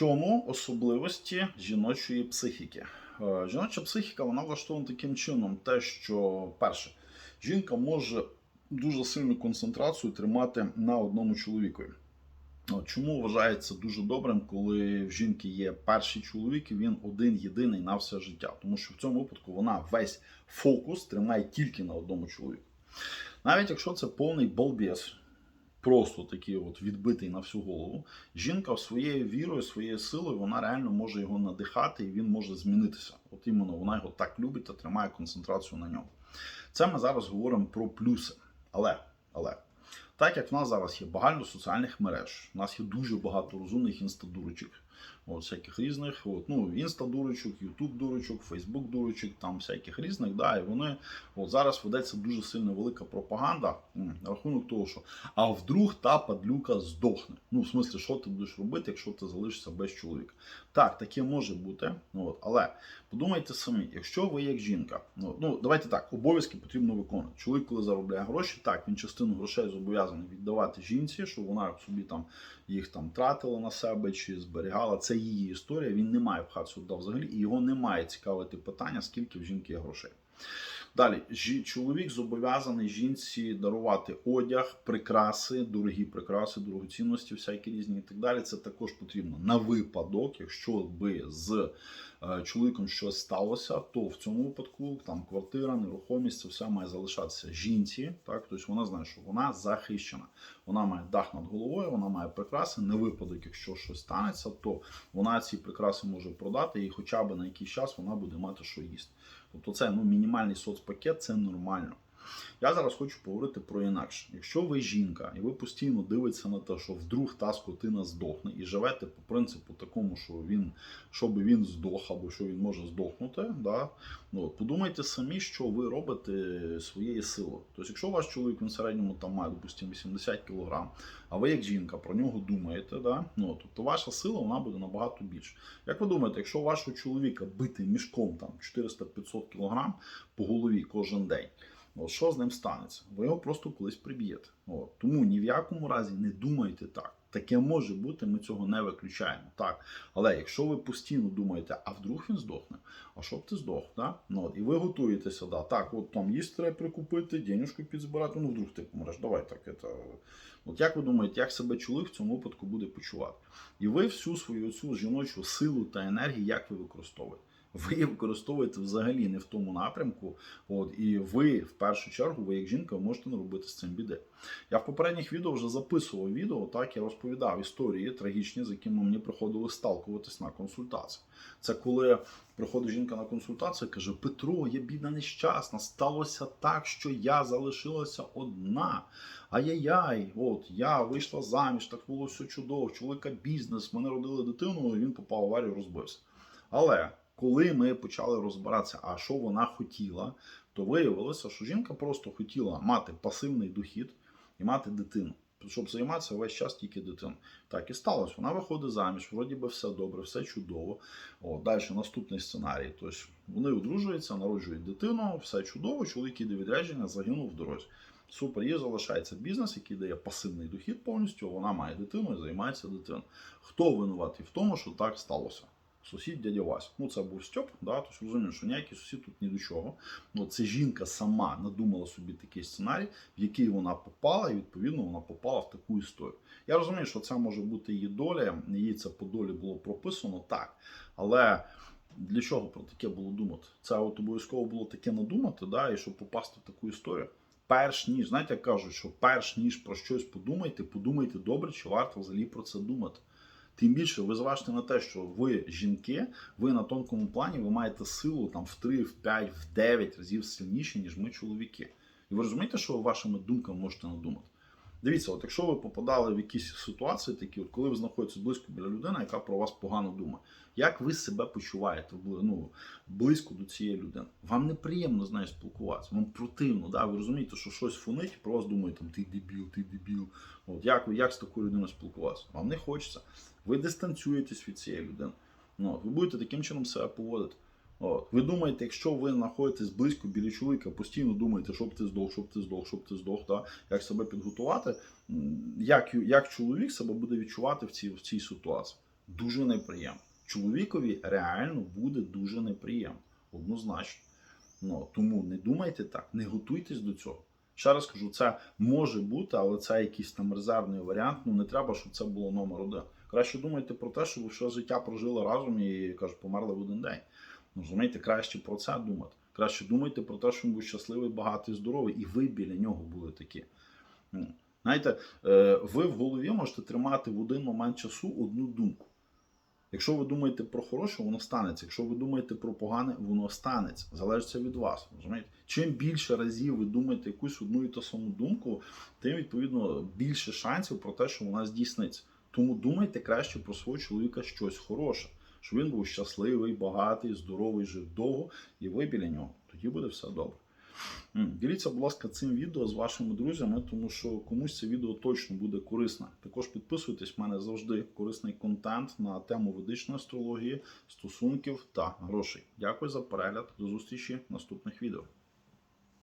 чому особливості жіночої психіки? Е, Жіноча психіка вона влаштована таким чином, те, що перше, жінка може дуже сильну концентрацію тримати на одному чоловікові. Чому вважається дуже добрим, коли в жінки є перший чоловік, і він один єдиний на все життя. Тому що в цьому випадку вона весь фокус тримає тільки на одному чоловіку. Навіть якщо це повний балбес, просто такий от відбитий на всю голову, жінка своєю вірою, своєю силою, вона реально може його надихати, і він може змінитися. От іменно вона його так любить та тримає концентрацію на ньому. Це ми зараз говоримо про плюси. Але, але. Так як в нас зараз є багато соціальних мереж, у нас є дуже багато розумних інстадурочок, от, всяких різних, от, ну, інстадурочок, ютуб дурочок, фейсбук дурочок, там всяких різних, да, і вони от зараз ведеться дуже сильно велика пропаганда на рахунок того, що а вдруг та падлюка здохне. Ну, в смислі, що ти будеш робити, якщо ти залишишся без чоловіка? Так, таке може бути, ну, от, але подумайте самі, якщо ви як жінка, ну, ну давайте так, обов'язки потрібно виконувати. Чоловік, коли заробляє гроші, так він частину грошей зобов'язаний віддавати жінці, щоб вона собі там їх там тратила на себе чи зберігала. Це її історія. Він не має пхати сюди взагалі, і його не має цікавити питання, скільки в жінки є грошей. Далі, чоловік зобов'язаний жінці дарувати одяг, прикраси, дорогі прикраси, дорогоцінності, всякі різні і так далі. Це також потрібно на випадок, якщо би з е, чоловіком щось сталося, то в цьому випадку там квартира, нерухомість, це все має залишатися жінці. Так, тобто вона знає, що вона захищена. Вона має дах над головою, вона має прикраси. На випадок, якщо щось станеться, то вона ці прикраси може продати, і хоча б на якийсь час вона буде мати що їсти. Тобто це ну, мінімальний соцпакет, це нормально. Я зараз хочу поговорити про інакше. Якщо ви жінка і ви постійно дивитеся на те, що вдруг та скотина здохне, і живете по принципу такому, що він, щоб він здох або що він може здохнути, да? ну, подумайте самі, що ви робите своєю силою. Тобто, якщо ваш чоловік в середньому там має, допустимо, 80 кг, а ви як жінка про нього думаєте, да? ну, тобто ваша сила вона буде набагато більше. Як ви думаєте, якщо вашого чоловіка бити мішком там 400-500 кг по голові кожен день? От що з ним станеться? Ви його просто колись приб'єте. От. Тому ні в якому разі не думайте так. Таке може бути, ми цього не виключаємо. Так. Але якщо ви постійно думаєте, а вдруг він здохне, а щоб ти здох, да? ну, от, і ви готуєтеся, да, так, от там їсти треба прикупити, денежку підзбирати, ну вдруг ти помреш, давай так. Это... От як ви думаєте, як себе чоловік в цьому випадку буде почувати? І ви всю свою цю жіночу силу та енергію, як ви використовуєте? Ви її використовуєте взагалі не в тому напрямку. От, і ви, в першу чергу, ви як жінка, можете не робити з цим біди. Я в попередніх відео вже записував відео, так я розповідав історії трагічні, з якими мені приходилось сталкуватись на консультації. Це коли приходить жінка на консультацію і каже: Петро, я бідна нещасна, сталося так, що я залишилася одна. Ай-яй-яй, от я вийшла заміж, так було все чудово. Чоловіка бізнес, мене родили дитину, і він попав в аварію, розбився. Але коли ми почали розбиратися, а що вона хотіла, то виявилося, що жінка просто хотіла мати пасивний дохід і мати дитину. Щоб займатися весь час тільки дитиною. Так і сталося. Вона виходить заміж, вроді би все добре, все чудово. О, далі наступний сценарій. Тобто вони одружуються, народжують дитину, все чудово, чоловік іде відрядження, загинув в дорозі. Супер, їй залишається бізнес, який дає пасивний дохід повністю. Вона має дитину і займається дитиною. Хто винуватий в тому, що так сталося? Сусід дядя Вась. Ну, це був Стьоп, да, тобто розумію, що ніякий сусід тут ні до чого. Ну, це жінка сама надумала собі такий сценарій, в який вона попала, і відповідно вона попала в таку історію. Я розумію, що це може бути її доля, їй це по долі було прописано так. Але для чого про таке було думати? Це от обов'язково було таке надумати, да, і щоб попасти в таку історію. Перш ніж, знаєте, як кажуть, що перш ніж про щось подумайте, подумайте добре, чи варто взагалі про це думати. Тим більше ви зважте на те, що ви жінки, ви на тонкому плані ви маєте силу там в 3, в 5, в 9 разів сильніше, ніж ми чоловіки. І ви розумієте, що ви вашими думками можете надумати? Дивіться, от якщо ви попадали в якісь ситуації, такі, от коли ви знаходитесь близько біля людини, яка про вас погано думає, як ви себе почуваєте ну, близько до цієї людини? Вам неприємно з нею спілкуватися, вам противно, да? ви розумієте, що щось фонить, про вас думають, там, ти дебіл, ти дебіл. От, як, ви- як з такою людиною спілкуватися? Вам не хочеться. Ви дистанціюєтесь від цієї людини. Ну, ви будете таким чином себе поводити. От. Ви думаєте, якщо ви знаходитесь близько біля чоловіка, постійно думаєте, щоб ти здох, щоб ти здох, щоб ти здох, да? як себе підготувати, як, як чоловік себе буде відчувати в цій, в цій ситуації. дуже неприємно. Чоловікові реально буде дуже неприємно, однозначно. Ну, тому не думайте так, не готуйтесь до цього. Ще раз кажу, це може бути, але це якийсь там резервний варіант. Ну не треба, щоб це було номер один. Краще думайте про те, що ви все життя прожили разом і кажуть, померли в один день. Ну, розумієте, краще про це думати. Краще думайте про те, що він був щасливий, багатий, здоровий, і ви біля нього були такі. Ну, Знаєте, е, ви в голові можете тримати в один момент часу одну думку. Якщо ви думаєте про хороше, воно станеться. Якщо ви думаєте про погане, воно станеться. Залежить від вас. Розумієте? Чим більше разів ви думаєте якусь одну і ту саму думку, тим відповідно більше шансів про те, що вона здійсниться. Тому думайте краще про свого чоловіка щось хороше, щоб він був щасливий, багатий, здоровий, жив довго, і ви біля нього. Тоді буде все добре. Діліться, будь ласка, цим відео з вашими друзями, тому що комусь це відео точно буде корисне. Також підписуйтесь, в мене завжди корисний контент на тему ведичної астрології, стосунків та грошей. Дякую за перегляд. До зустрічі в наступних відео.